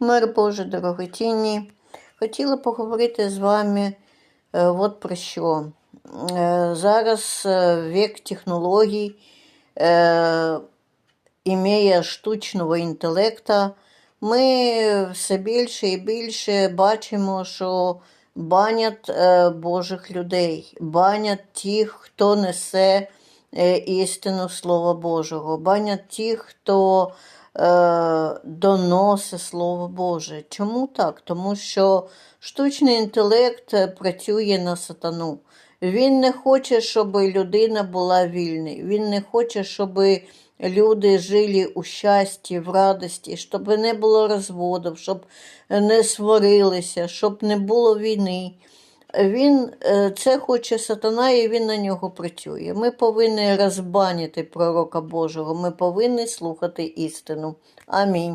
Мир Боже, дорогоцінні. Хотіла поговорити з вами е, от про що. Е, Зараз е, вік технологій, імея штучного інтелекту, ми все більше і більше бачимо, що банять Божих людей, банять тих, хто несе істину Слова Божого, банять тих, хто е, доносить Слово Боже. Чому так? Тому що штучний інтелект е, працює на сатану. Він не хоче, щоб людина була вільною. Він не хоче, щоб люди жили у щасті, в радості, щоб не було розводів, щоб не сварилися, щоб не було війни. Він е, це хоче сатана, і він на нього працює. Ми повинні розбанити пророка Божого, ми повинні слухати істину. Амінь.